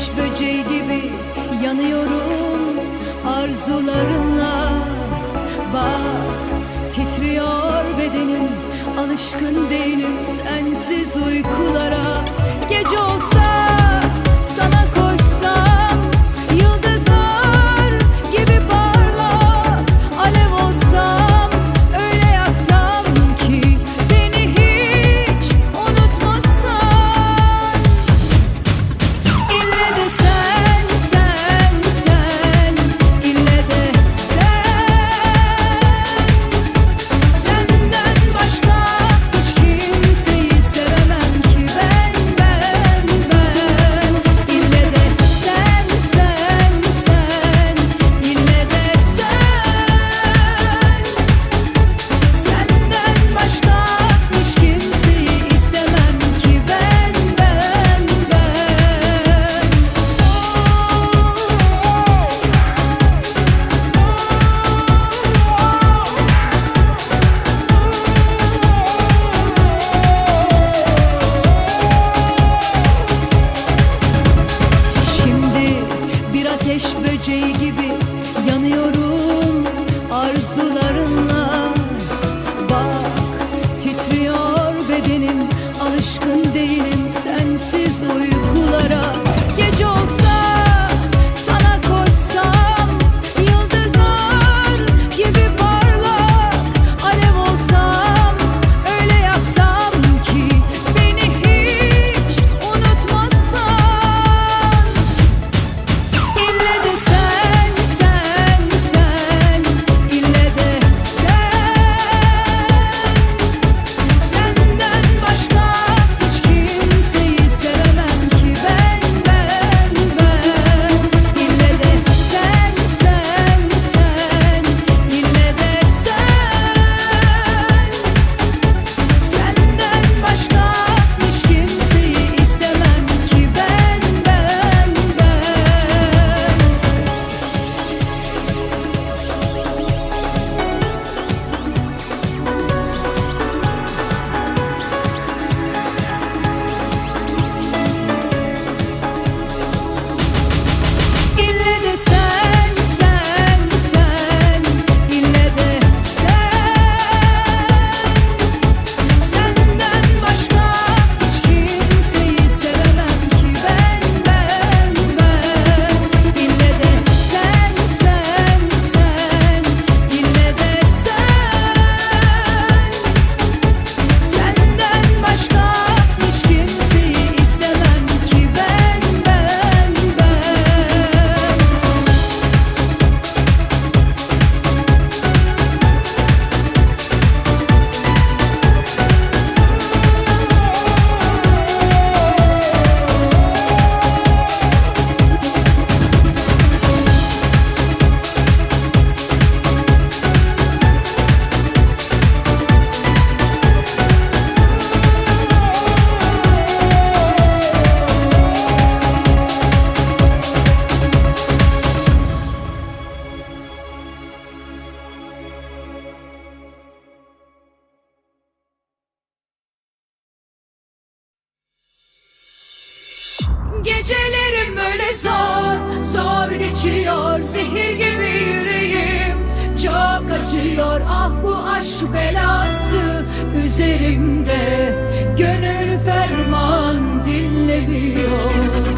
Ateş böceği gibi yanıyorum arzularımla Bak titriyor bedenim alışkın değilim sensiz uykulara. Gece olsa sana koyarım ateş böceği gibi yanıyorum arzularınla. Bak titriyor bedenim alışkın değilim sensiz uykulara. Gece olsa Gecelerim öyle zor Zor geçiyor zehir gibi yüreğim. Çok acıyor ah bu aşk belası Üzerimde. Gönül ferman dinlemiyor.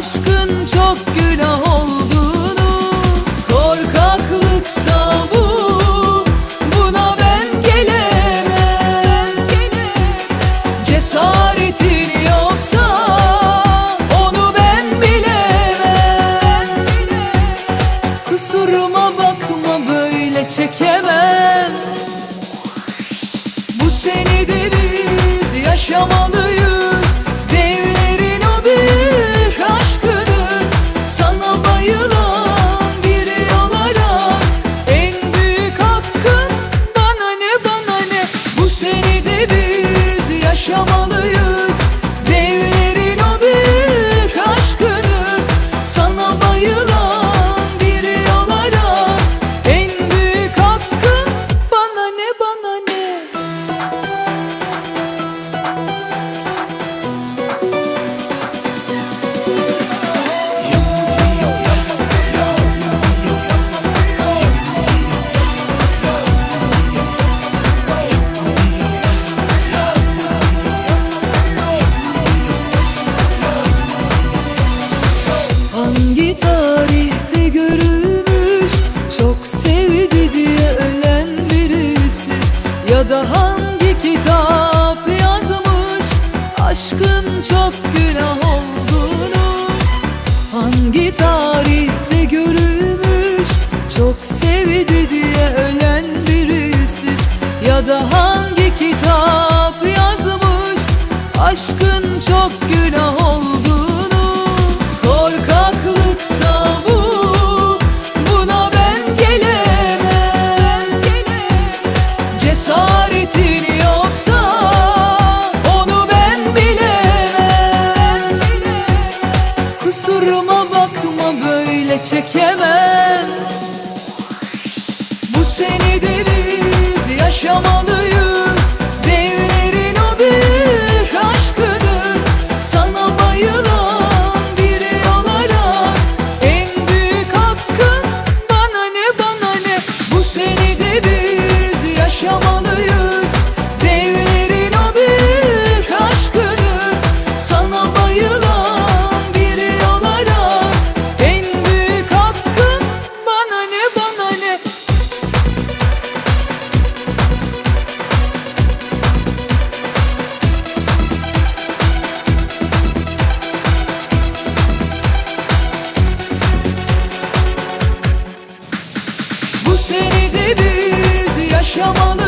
aşkın çok günah olduğunu Korkaklıksa bu buna ben gelemem. Cesaretin yoksa onu ben bilemem. Kusuruma bakma böyle çekemem. Bu senedir biz yaşamalıyız. Kusuruma bakma böyle çekemem. Bu senedir biz yaşamalı